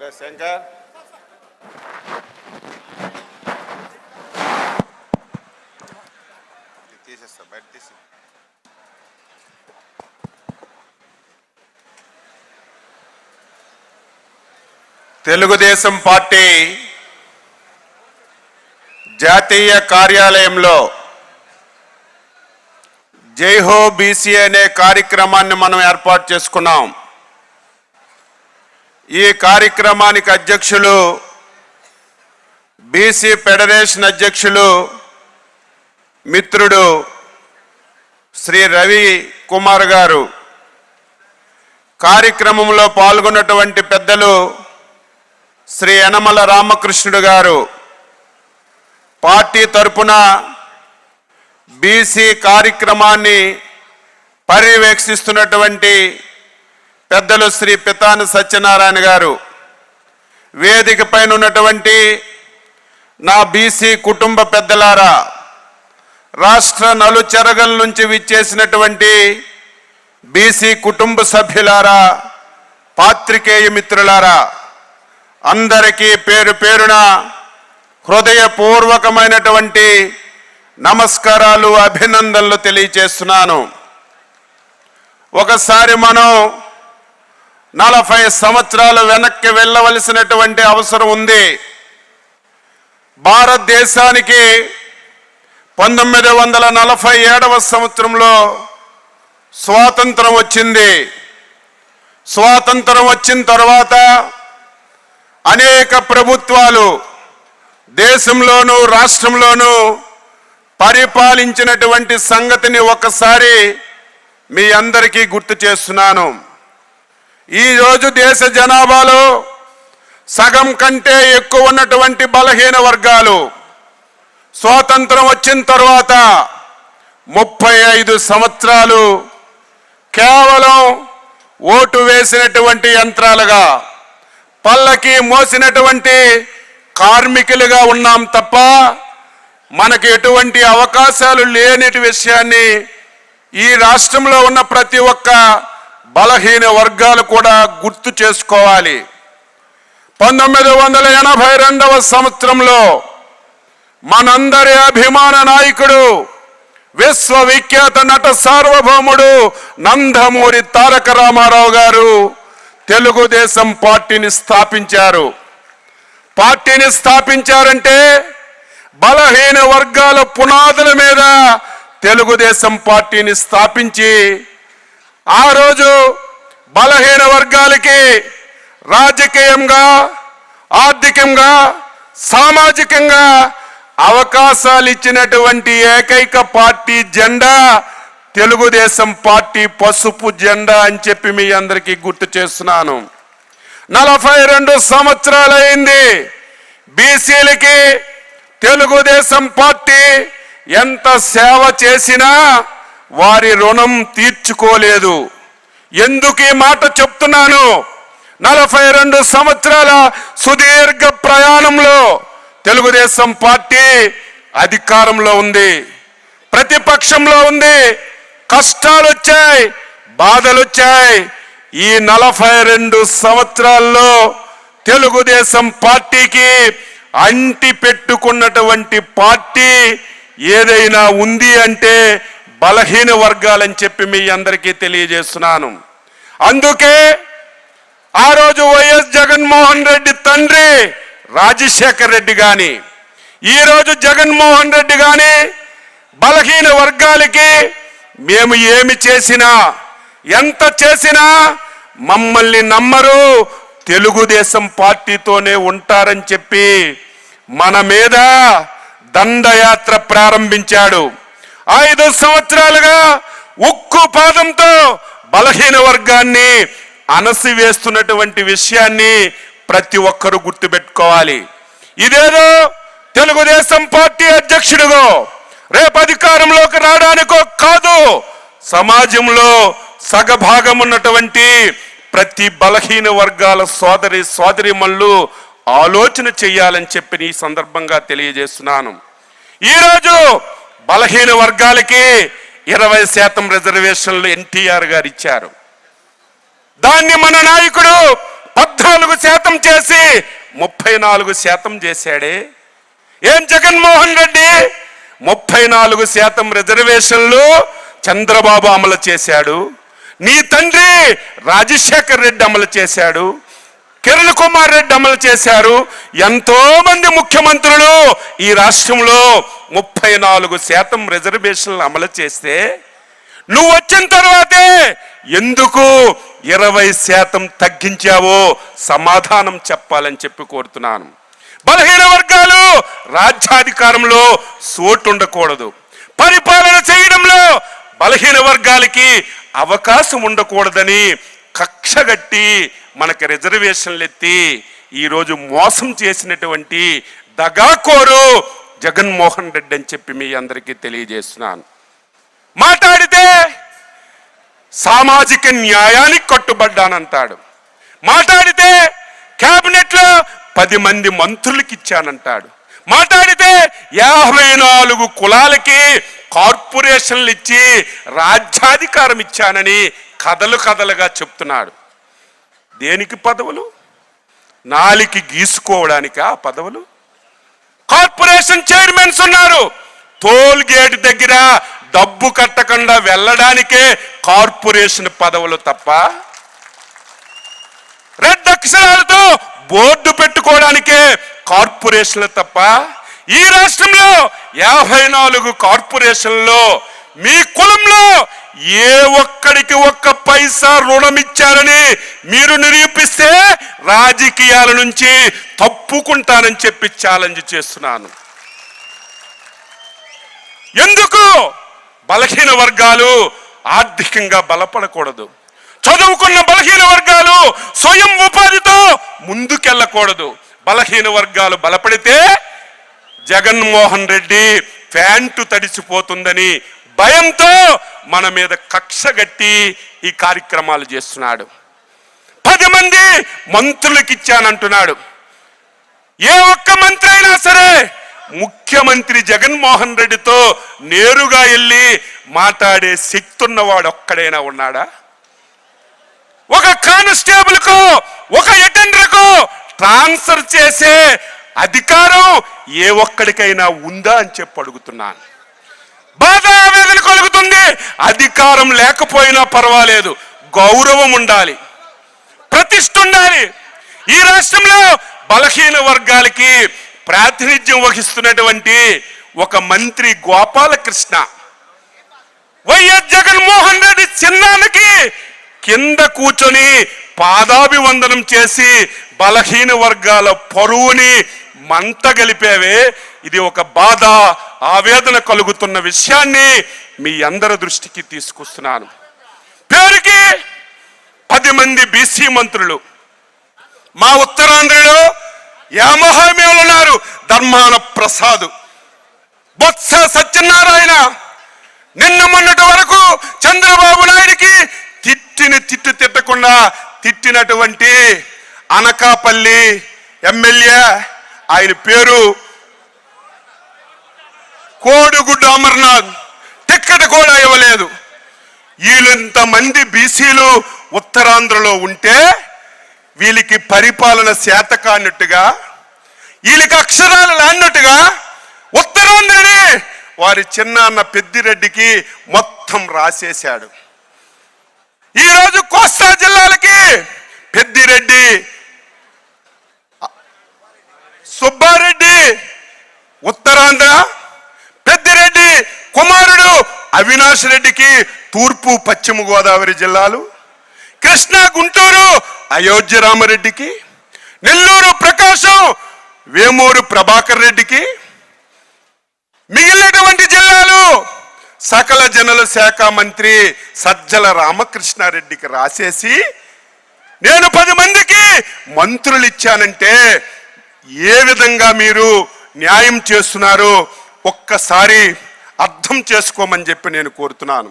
రే శంకర్ తీసేస్తా బయట తీసి తెలుగుదేశం పార్టీ జాతీయ కార్యాలయంలో జైహో బీసీ అనే కార్యక్రమాన్ని మనం ఏర్పాటు చేసుకున్నాం. ఈ కార్యక్రమానికి అధ్యక్షులు బీసీ ఫెడరేషన్ అధ్యక్షులు మిత్రుడు శ్రీ రవి కుమార్ గారు. కార్యక్రమంలో పాల్గొన్నటువంటి పెద్దలు శ్రీ యనమల రామకృష్ణుడు గారు. పార్టీ తరపున బీసీ కార్యక్రమాన్ని పర్యవేక్షిస్తున్నటువంటి పెద్దలు శ్రీ పితాని సత్యనారాయణ గారు. వేదిక పైన ఉన్నటువంటి నా బీసీ కుటుంబ పెద్దలారా రాష్ట్ర నలుచెరగల నుంచి విచ్చేసినటువంటి బీసీ కుటుంబ సభ్యులారా పాత్రికేయ మిత్రులారా అందరికీ పేరు పేరున హృదయపూర్వకమైనటువంటి నమస్కారాలు అభినందనలు తెలియచేస్తున్నాను. ఒకసారి మనం నలభై సంవత్సరాలు వెనక్కి వెళ్ళవలసినటువంటి అవసరం ఉంది. భారతదేశానికి పంతొమ్మిది వందల నలభై ఏడవ సంవత్సరంలో స్వాతంత్రం వచ్చింది. స్వాతంత్రం వచ్చిన తర్వాత అనేక ప్రభుత్వాలు దేశంలోనూ రాష్ట్రంలోనూ పరిపాలించినటువంటి సంగతిని ఒకసారి మీ అందరికీ గుర్తు చేస్తున్నాను. ఈరోజు దేశ జనాభాలో సగం కంటే ఎక్కువ ఉన్నటువంటి బలహీన వర్గాలు. స్వాతంత్రం వచ్చిన తర్వాత ముప్పై ఐదు సంవత్సరాలు కేవలం ఓటు వేసినటువంటి యంత్రాలుగా పల్లకి మోసినటువంటి కార్మికులుగా ఉన్నాం తప్ప మనకు ఎటువంటి అవకాశాలు లేని విషయాన్ని ఈ రాష్ట్రంలో ఉన్న ప్రతి ఒక్క బలహీన వర్గాలు కూడా గుర్తు చేసుకోవాలి. పంతొమ్మిది వందల ఎనభై రెండవ సంవత్సరంలో మనందరి అభిమాన నాయకుడు విశ్వవిఖ్యాత నట సార్వభౌముడు నందమూరి తారక రామారావు గారు తెలుగుదేశం పార్టీని స్థాపించారు. పార్టీని స్థాపించారంటే బలహీన వర్గాల పునాదుల మీద తెలుగుదేశం పార్టీని స్థాపించి ఆ రోజు బలహీన వర్గాలకి రాజకీయంగా ఆర్థికంగా సామాజికంగా అవకాశాలు ఇచ్చినటువంటి ఏకైక పార్టీ జెండా తెలుగుదేశం పార్టీ పసుపు జెండా అని చెప్పి మీ అందరికీ గుర్తు చేస్తున్నాను. నలభై రెండు సంవత్సరాలైంది బీసీలకి తెలుగుదేశం పార్టీ ఎంత సేవ చేసినా వారి రుణం తీర్చుకోలేదు. ఎందుకు ఈ మాట చెప్తున్నాను? నలభై రెండు సంవత్సరాల సుదీర్ఘ ప్రయాణంలో తెలుగుదేశం పార్టీ అధికారంలో ఉంది. ప్రతిపక్షంలో ఉంది. కష్టాలు వచ్చాయి బాధలు వచ్చాయి ఈ నలభై రెండు సంవత్సరాల్లో తెలుగుదేశం పార్టీకి అంటి పెట్టుకున్నటువంటి పార్టీ ఏదైనా ఉంది అంటే బలహీన వర్గాలని చెప్పి మీ అందరికీ తెలియజేస్తున్నాను. అందుకే ఆ రోజు వైఎస్ జగన్మోహన్ రెడ్డి తండ్రి రాజశేఖర్ రెడ్డి గాని ఈరోజు జగన్మోహన్ రెడ్డి గాని బలహీన వర్గాలకి మేము ఏమి చేసినా ఎంత చేసినా మమ్మల్ని నమ్మరు. తెలుగుదేశం పార్టీతోనే ఉంటారని చెప్పి మన మీద దండయాత్ర ప్రారంభించాడు. ఐదు సంవత్సరాలుగా ఉక్కు పాదంతో బలహీన వర్గాన్ని అణసివేస్తున్నటువంటి విషయాన్ని ప్రతి ఒక్కరూ గుర్తుపెట్టుకోవాలి. ఇదేదో తెలుగుదేశం పార్టీ అధ్యక్షుడిగో రేపు అధికారంలోకి రావడానికో కాదు సమాజంలో సగభాగం ఉన్నటువంటి ప్రతి బలహీన వర్గాల సోదరి సోదరిమల్లు ఆలోచన చేయాలని చెప్పి ఈ సందర్భంగా తెలియజేస్తున్నాను. ఈరోజు బలహీన వర్గాలకి ఇరవై శాతం రిజర్వేషన్లు ఎన్టీఆర్ గారు ఇచ్చారు. దాన్ని మన నాయకుడు పద్నాలుగు శాతం చేసి ముప్పై నాలుగు శాతం చేశాడే. ఏం జగన్మోహన్ రెడ్డి? ముప్పై నాలుగు శాతం రిజర్వేషన్లు చంద్రబాబు అమలు చేశాడు. నీ తండ్రి రాజశేఖర్ రెడ్డి అమలు చేశాడు. కిరణ్ కుమార్ రెడ్డి అమలు చేశారు. ఎంతో మంది ముఖ్యమంత్రులు ఈ రాష్ట్రంలో ముప్పై నాలుగు శాతం రిజర్వేషన్లు అమలు చేస్తే నువ్వు వచ్చిన తర్వాతే ఎందుకు ఇరవై శాతం తగ్గించావో సమాధానం చెప్పాలని చెప్పి కోరుతున్నాను. బలహీన వర్గాలు రాజ్యాధికారంలో సోటు ఉండకూడదు పరిపాలన చేయడంలో బలహీన వర్గాలకి అవకాశం ఉండకూడదని కక్షగట్టి మనకి రిజర్వేషన్లు ఎత్తి ఈరోజు మోసం చేసినటువంటి దగాకోరు జగన్మోహన్ రెడ్డి అని చెప్పి మీ అందరికీ తెలియజేస్తున్నాను. మాట్లాడితే సామాజిక న్యాయానికి కట్టుబడ్డానంటాడు. మాట్లాడితే క్యాబినెట్లో పది మంది మంత్రులకి ఇచ్చానంటాడు. మాట్లాడితే యాభై నాలుగు కులాలకి కార్పొరేషన్లు ఇచ్చి రాజ్యాధికారం ఇచ్చానని కథలు కథలుగా చెప్తున్నాడు. దేనికి పదవులు? నాలికి గీసుకోవడానికి ఆ పదవులు? కార్పొరేషన్ చైర్మన్స్ ఉన్నారు. టోల్ గేట్ దగ్గర డబ్బు కట్టకుండా వెళ్ళడానికే కార్పొరేషన్ పదవులు తప్ప రెడ్ అక్షరాలతో బోర్డు పెట్టుకోవడానికే కార్పొరేషన్లు తప్ప ఈ రాష్ట్రంలో యాభై నాలుగు కార్పొరేషన్లో మీ కులంలో ఏ ఒక్కడికి ఒక్క పైసా రుణం ఇచ్చారని మీరు నిరూపిస్తే రాజకీయాల నుంచి తప్పుకుంటానని చెప్పి ఛాలెంజ్ చేస్తున్నాను. ఎందుకు? బలహీన వర్గాలు ఆర్థికంగా బలపడకూడదు. చదువుకున్న బలహీన వర్గాలు స్వయం ఉపాధితో ముందుకెళ్ళకూడదు. బలహీన వర్గాలు బలపడితే జగన్మోహన్ రెడ్డి ప్యాంటు తడిసిపోతుందని భయంతో మన మీద కక్షగట్టి ఈ కార్యక్రమాలు చేస్తున్నాడు. పది మంది మంత్రులకు ఇచ్చానంటున్నాడు ఏ ఒక్క మంత్రి అయినా సరే ముఖ్యమంత్రి జగన్మోహన్ రెడ్డితో నేరుగా వెళ్ళి మాట్లాడే శక్తి ఉన్నవాడు ఒక్కడైనా ఉన్నాడా? ఒక కానిస్టేబుల్కు ఒక ఎటెండర్కు ట్రాన్స్ఫర్ చేసే అధికారం ఏ ఒక్కడికైనా ఉందా అని చెప్పి అడుగుతున్నాను. బాధ ఆవేదన కలుగుతుంది. అధికారం లేకపోయినా పర్వాలేదు. గౌరవం ఉండాలి. ప్రతిష్ట ఉండాలి. ఈ రాష్ట్రంలో బలహీన వర్గాలకి ప్రాతినిధ్యం వహిస్తున్నటువంటి ఒక మంత్రి గోపాలకృష్ణ. వైఎస్ జగన్మోహన్ రెడ్డి చిన్నానికి కింద కూర్చొని పాదాభివందనం చేసి బలహీన వర్గాల పరువుని మంట గలిపేవే. ఇది ఒక బాధ ఆవేదన కలుగుతున్న విషయాన్ని మీ అందరి దృష్టికి తీసుకొస్తున్నాను. పేరుకి పది మంది బీసీ మంత్రులు. మా ఉత్తరాంధ్రలో యామహామేలు ఉన్నారు ధర్మాన ప్రసాద్. బొత్స సత్యనారాయణ. నిన్న మొన్నటి వరకు చంద్రబాబు నాయుడికి తిట్టిన తిట్టు తిట్టకుండా తిట్టినటువంటి అనకాపల్లి ఎమ్మెల్యే ఆయన పేరు కోడుగుడ్డు అమర్నాథ్. టిక్కెట్ కూడా ఇవ్వలేదు. వీళ్ళంతమంది బీసీలు ఉత్తరాంధ్రలో ఉంటే వీళ్ళకి పరిపాలన శాత కానట్టుగా వీళ్ళకి అక్షరాలు లాన్నట్టుగా ఉత్తరాంధ్రని వారి చిన్నాన్న పెద్దిరెడ్డికి మొత్తం రాసేశాడు. ఈరోజు కోస్తా జిల్లాలకి పెద్దిరెడ్డి సుబ్బారెడ్డి ఉత్తరాంధ్ర పెద్దిరెడ్డి కుమారుడు అవినాష్ రెడ్డికి తూర్పు పశ్చిమ గోదావరి జిల్లాలు కృష్ణా గుంటూరు అయోధ్య రామరెడ్డికి నెల్లూరు ప్రకాశం వేమూరు ప్రభాకర్ రెడ్డికి మిగిలినటువంటి జిల్లాలు సకల జనుల శాఖ మంత్రి సజ్జల రామకృష్ణారెడ్డికి రాసేసి నేను పది మందికి మంత్రులు ఇచ్చానంటే ఏ విధంగా మీరు న్యాయం చేస్తున్నారో ఒక్కసారి అర్థం చేసుకోమని చెప్పి నేను కోరుతున్నాను.